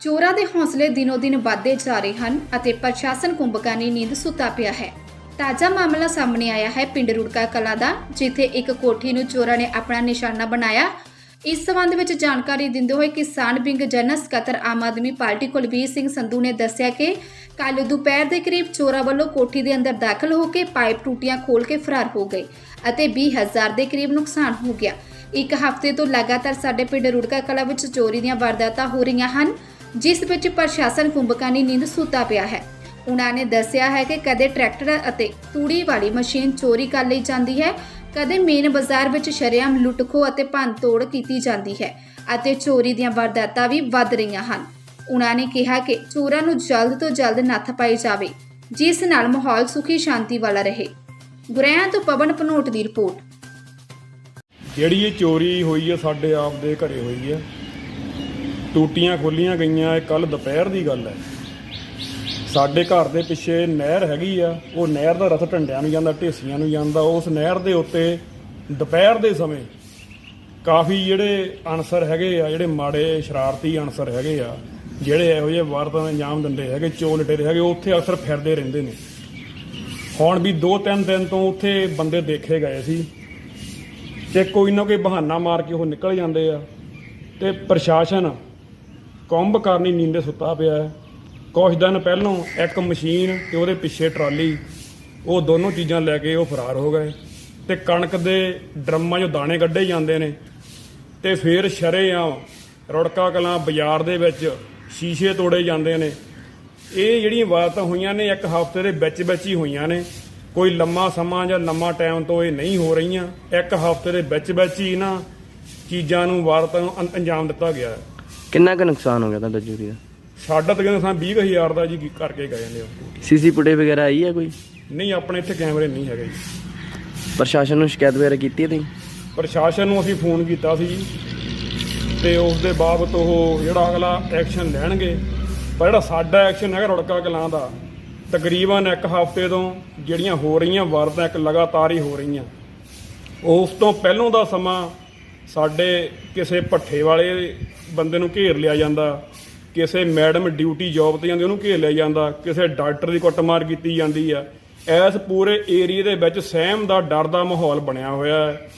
ਚੋਰਾਂ ਦੇ ਹੌਸਲੇ ਦਿਨੋ-ਦਿਨ ਵੱਧਦੇ ਜਾ ਰਹੇ ਹਨ ਅਤੇ ਪ੍ਰਸ਼ਾਸਨ ਕੁੰਭਕਾਂ ਦੀ ਨੀਂਦ ਸੁੱਤਾ ਪਿਆ ਹੈ। ਤਾਜ਼ਾ ਮਾਮਲਾ ਸਾਹਮਣੇ ਆਇਆ ਹੈ ਪਿੰਡ ਰੁੜਕਾ ਕਲਾਂ ਦਾ, ਜਿੱਥੇ ਇੱਕ ਕੋਠੀ ਨੂੰ ਚੋਰਾਂ ਨੇ ਆਪਣਾ ਨਿਸ਼ਾਨਾ ਬਣਾਇਆ। ਇਸ ਸੰਬੰਧ ਵਿੱਚ ਜਾਣਕਾਰੀ ਦਿੰਦੇ ਹੋਏ ਕਿਸਾਨ ਵਿੰਗ ਜਨਰਲ ਸਕੱਤਰ ਆਮ ਆਦਮੀ ਪਾਰਟੀ ਕੁਲਬੀਰ ਸਿੰਘ ਸੰਧੂ ਨੇ ਦੱਸਿਆ ਕਿ ਕੱਲ ਦੁਪਹਿਰ ਦੇ ਕਰੀਬ ਚੋਰਾਂ ਵੱਲੋਂ ਕੋਠੀ ਦੇ ਅੰਦਰ ਦਾਖਲ ਹੋ ਕੇ ਪਾਈਪ ਟੂਟੀਆਂ ਖੋਲ ਕੇ ਫਰਾਰ ਹੋ ਗਏ ਅਤੇ 20000 ਦੇ ਕਰੀਬ ਨੁਕਸਾਨ ਹੋ ਗਿਆ। ਇੱਕ ਹਫ਼ਤੇ ਤੋਂ ਲਗਾਤਾਰ ਸਾਡੇ ਪਿੰਡ ਰੁੜਕਾ ਕਲਾ ਵਿੱਚ ਚੋਰੀ ਦੀਆਂ ਵਾਰਦਾਤਾਂ ਹੋ ਰਹੀਆਂ ਹਨ। ਜਿਸ ਵਿੱਚ ਪ੍ਰਸ਼ਾਸਨ ਕੁੰਭਕਾਨੀ ਨੀਂਦ ਸੁੱਤਾ ਪਿਆ ਹੈ। ਉਹਨਾਂ ਨੇ ਦੱਸਿਆ ਹੈ ਕਿ ਕਦੇ ਟਰੈਕਟਰ ਅਤੇ ਤੂੜੀ ਵਾਲੀ ਮਸ਼ੀਨ ਚੋਰੀ ਕਰ ਲਈ ਜਾਂਦੀ ਹੈ, ਕਦੇ ਮੇਨ ਬਾਜ਼ਾਰ ਵਿੱਚ ਸ਼ਰੇਆਮ ਲੁੱਟਖੋ ਅਤੇ ਭੰਨਤੋੜ ਕੀਤੀ ਜਾਂਦੀ ਹੈ ਅਤੇ ਚੋਰੀ ਦੀਆਂ ਵਾਰਦਾਤਾਂ ਵੀ ਵੱਧ ਰਹੀਆਂ ਹਨ। ਉਹਨਾਂ ਨੇ ਕਿਹਾ ਕਿ ਚੋਰਾਂ ਨੂੰ ਜਲਦ ਤੋਂ ਜਲਦ ਨੱਥ ਪਾਈ ਜਾਵੇ, ਜਿਸ ਨਾਲ ਮਾਹੌਲ ਸੁਖੀ ਸ਼ਾਂਤੀ ਵਾਲਾ ਰਹੇ। ਗੁਰੇਆਂ ਤੋਂ ਪਵਨ ਪਨੋਟ ਦੀ ਰਿਪੋਰਟ। ਜਿਹੜੀ ਇਹ ਚੋਰੀ ਹੋਈ ਹੈ, ਸਾਡੇ ਆਪ ਦੇ ਘਰੇ ਹੋਈ ਹੈ। ਟੂਟੀਆਂ ਖੋਲੀਆਂ ਗਈਆਂ, ਇਹ ਕੱਲ ਦੁਪਹਿਰ ਦੀ ਗੱਲ ਹੈ। ਸਾਡੇ ਘਰ ਦੇ ਪਿੱਛੇ ਨਹਿਰ ਹੈਗੀ ਆ, ਉਹ ਨਹਿਰ ਦਾ ਰਥ ਢੰਡਿਆਂ ਨੂੰ ਜਾਂਦਾ, ਢੇਸੀਆਂ ਨੂੰ ਜਾਂਦਾ। ਉਸ ਨਹਿਰ ਦੇ ਉੱਤੇ ਦੁਪਹਿਰ ਦੇ ਸਮੇਂ ਕਾਫੀ ਜਿਹੜੇ ਅਨਸਰ ਹੈਗੇ ਆ, ਜਿਹੜੇ ਮਾੜੇ ਸ਼ਰਾਰਤੀ ਅਨਸਰ ਹੈਗੇ ਆ, ਜਿਹੜੇ ਇਹੋ ਜਿਹੇ ਵਾਰਦਾਤਾਂ ਨੂੰ ਅੰਜਾਮ ਦਿੰਦੇ ਹੈਗੇ, ਚੋਰ ਲਟੇਰੇ ਹੈਗੇ ਉੱਥੇ ਅਕਸਰ ਫਿਰਦੇ ਰਹਿੰਦੇ ਨੇ। ਹੁਣ ਵੀ 2-3 ਦਿਨ ਤੋਂ ਉੱਥੇ ਬੰਦੇ ਦੇਖੇ ਗਏ ਸੀ ਤੇ ਕੋਈ ਨਾ ਕੋਈ ਬਹਾਨਾ ਮਾਰ ਕੇ ਉਹ ਨਿਕਲ ਜਾਂਦੇ ਆ ਤੇ ਪ੍ਰਸ਼ਾਸਨ ਕੁੰਭ ਕਰਨੀ ਨੀਂਦੇ ਸੁੱਤਾ ਪਿਆ ਹੈ। ਕੁਝ ਦਿਨ ਪਹਿਲਾਂ ਇੱਕ ਮਸ਼ੀਨ ਤੇ ਉਹਦੇ ਪਿੱਛੇ ਟਰਾਲੀ, ਉਹ ਦੋਨੋਂ ਚੀਜ਼ਾਂ ਲੈ ਕੇ ਉਹ ਫਰਾਰ ਹੋ ਗਏ। ਤੇ ਕਣਕ ਦੇ ਡਰਮਾਂ 'ਚੋਂ ਦਾਣੇ ਕੱਢੇ ਜਾਂਦੇ ਨੇ। ਤੇ ਫਿਰ ਸ਼ਰੇਆਮ ਰੁੜਕਾ ਕਲਾਂ ਬਾਜ਼ਾਰ ਦੇ ਵਿੱਚ ਸ਼ੀਸ਼ੇ ਤੋੜੇ ਜਾਂਦੇ ਨੇ। ਇਹ ਜਿਹੜੀਆਂ ਵਾਰਤਾਂ ਹੋਈਆਂ ਨੇ, ਇੱਕ ਹਫ਼ਤੇ ਦੇ ਵਿੱਚ ਵਿੱਚ ਹੀ ਹੋਈਆਂ ਨੇ। ਕੋਈ ਲੰਮਾ ਸਮਾਂ ਜਾਂ ਲੰਮਾ ਟਾਈਮ ਤੋਂ ਇਹ ਨਹੀਂ ਹੋ ਰਹੀਆਂ। ਇੱਕ ਹਫ਼ਤੇ ਦੇ ਵਿੱਚ ਵਿੱਚ ਹੀ ਨਾ ਚੀਜ਼ਾਂ ਨੂੰ, ਵਾਰਤਾਂ ਨੂੰ ਅੰਜਾਮ ਦਿੱਤਾ ਗਿਆ ਹੈ। ਕਿੰਨਾ ਕੁ ਨੁਕਸਾਨ ਹੋ ਗਿਆ ਤੁਹਾਡਾ ਚੋਰੀ ਦਾ ਸਾਡਾ ਤਾਂ ਕਹਿੰਦੇ ਸਾਂ 20000 ਦਾ ਜੀ ਕੀ ਕਰਕੇ ਗਏ ਨੇ ਉਹ ਸੀਸੀ ਫੁਟੇਜ ਵਗੈਰਾ ਆਈ ਹੈ ਕੋਈ? ਨਹੀਂ ਆਪਣੇ ਇੱਥੇ ਕੈਮਰੇ ਨਹੀਂ ਹੈਗੇ ਜੀ। ਪ੍ਰਸ਼ਾਸਨ ਨੂੰ ਸ਼ਿਕਾਇਤ ਵਗੈਰਾ ਕੀਤੀ ਹੈ ਤੁਸੀਂ? ਪ੍ਰਸ਼ਾਸਨ ਨੂੰ ਅਸੀਂ ਫੋਨ ਕੀਤਾ ਸੀ ਜੀ। ਤੇ ਉਸ ਦੇ ਬਾਬਤ ਉਹ ਜਿਹੜਾ ਅਗਲਾ ਐਕਸ਼ਨ ਲੈਣਗੇ ਪਰ ਜਿਹੜਾ ਸਾਡਾ ਐਕਸ਼ਨ ਹੈਗਾ ਰੁੜਕਾ ਕਲਾਂ ਦਾ ਤਕਰੀਬਨ ਇੱਕ ਹਫ਼ਤੇ ਤੋਂ ਜਿਹੜੀਆਂ ਹੋ ਰਹੀਆਂ ਵਾਰਦਾਤਾਂ ਇੱਕ ਲਗਾਤਾਰ ਹੀ ਹੋ ਰਹੀਆਂ। ਉਸ ਤੋਂ ਪਹਿਲੋਂ ਦਾ ਸਮਾਂ ਸਾਡੇ ਕਿਸੇ ਭੱਠੇ ਵਾਲੇ ਬੰਦੇ ਨੂੰ ਘੇਰ ਲਿਆ ਜਾਂਦਾ, ਕਿਸੇ ਮੈਡਮ ਡਿਊਟੀ ਜੌਬ ਤੇ ਜਾਂਦੀ ਉਹਨੂੰ ਘੇਰ ਲਿਆ ਜਾਂਦਾ, ਕਿਸੇ ਡਾਕਟਰ ਦੀ ਕੁੱਟਮਾਰ ਕੀਤੀ ਜਾਂਦੀ ਆ। ਇਸ ਪੂਰੇ ਏਰੀਏ ਦੇ ਵਿੱਚ ਸਹਿਮ ਦਾ ਡਰ ਦਾ ਮਾਹੌਲ ਬਣਿਆ ਹੋਇਆ ਹੈ।